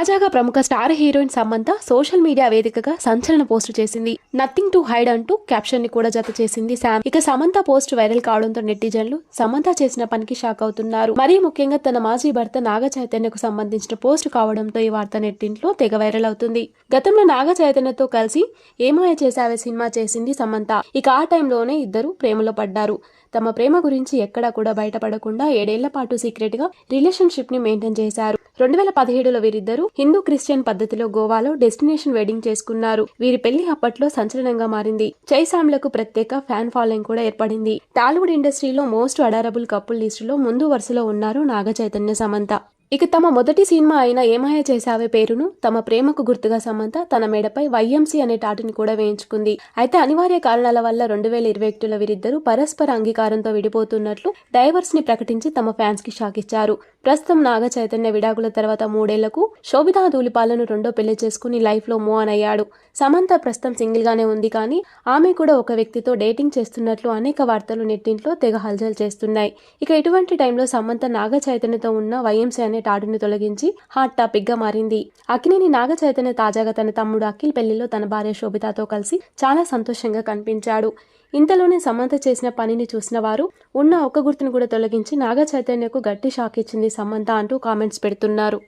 తాజాగా ప్రముఖ star heroine Samantha social media వేదికగా సంచలన పోస్టు చేసింది. నథింగ్ టు హైడ్ అంటూ క్యాప్షన్ని కూడా జత చేసింది శామ్ ఇక సమంత పోస్ట్ వైరల్ కావడంతో నెటిజన్లు సమంత చేసిన పనికి షాక్ అవుతున్నారు. మరీ ముఖ్యంగా తన మాజీ భర్త నాగ చైతన్యకు సంబంధించిన పోస్ట్ కావడంతో ఈ వార్త నెట్టింట్లో తెగ వైరల్ అవుతుంది. గతంలో నాగ చైతన్యతో కలిసి ఏమాయ చేశావే సినిమా చేసింది సమంత. ఇక ఆ టైంలోనే ఇద్దరు ప్రేమలో పడ్డారు. తమ ప్రేమ గురించి ఎక్కడా కూడా బయటపడకుండా ఏడేళ్ళ పాటు సీక్రెట్గా రిలేషన్షిప్ని మెయింటైన్ చేశారు. రెండు వేల పదిహేడులో వీరిద్దరూ హిందూ క్రిస్టియన్ పద్ధతిలో గోవాలో డెస్టినేషన్ వెడ్డింగ్ చేసుకున్నారు. వీరి పెళ్ళి అప్పట్లో సంచలనంగా మారింది. జైసామ్లకు ప్రత్యేక ఫ్యాన్ ఫాలోయింగ్ కూడా ఏర్పడింది. టాలీవుడ్ ఇండస్ట్రీలో మోస్ట్ అడారబుల్ కపుల్ లిస్టులో ముందు వరుసలో ఉన్నారు నాగ చైతన్య సమంత. ఇక తమ మొదటి సినిమా అయిన ఏమాయ చేసావే పేరును తమ ప్రేమకు గుర్తుగా సమంత తన మెడపై వైఎంసీ అనే టాటుని కూడా వేయించుకుంది. అయితే అనివార్య కారణాల వల్ల రెండు వేల ఇరవై ఒకటిలో వీరిద్దరూ పరస్పర అంగీకారంతో విడిపోతున్నట్లు డైవర్స్ని ప్రకటించి తమ ఫ్యాన్స్కి షాక్ ఇచ్చారు. ప్రస్తుతం నాగ చైతన్య విడాకుల తర్వాత మూడేళ్ళకు శోభితా ధూలిపాలను రెండో పెళ్ళి చేసుకుని లైఫ్లో మూవ్ ఆన్ అయ్యాడు. సమంత ప్రస్తుతం సింగిల్ గానే ఉంది కానీ ఆమె కూడా ఒక వ్యక్తితో డేటింగ్ చేస్తున్నట్లు అనేక వార్తలు నెట్టింట్లో తెగ హల్చల్ చేస్తున్నాయి. ఇక ఇటువంటి టైంలో సమంత నాగ చైతన్యతో ఉన్న వైఎంసీ అనే టాడుని తొలగించి హాట్ టాపిక్గా మారింది. అక్కినేని నాగ చైతన్య తాజాగా తన తమ్ముడు అఖిల్ పెళ్ళిలో తన భార్య శోభితాతో కలిసి చాలా సంతోషంగా కనిపించాడు. ఇంతలోనే సమంత చేసిన పనిని చూసిన వారు ఉన్న ఒక్క గుర్తును కూడా తొలగించి నాగ చైతన్యకు గట్టి షాక్ ఇచ్చింది సమంత అంటూ కామెంట్స్ పెడుతున్నారు.